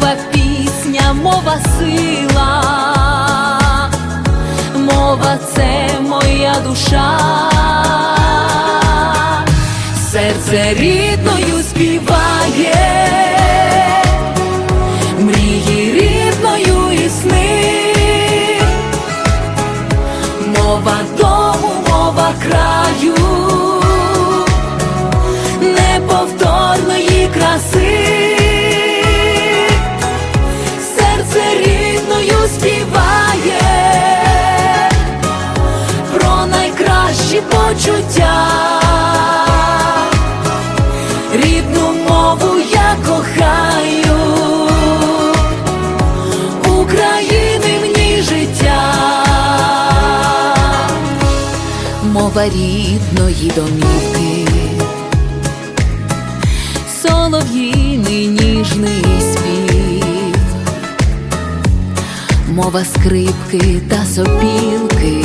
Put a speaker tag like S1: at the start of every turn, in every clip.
S1: Мова пісня, мова сила, мова це моя душа, серце рідною співає, мрії рідною і мова дому, мова краю, почуття, рідну мову я кохаю, України в життя, мова рідної домівки. Солов'їний ніжний спів, мова скрипки та сопілки,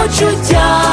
S1: почуття.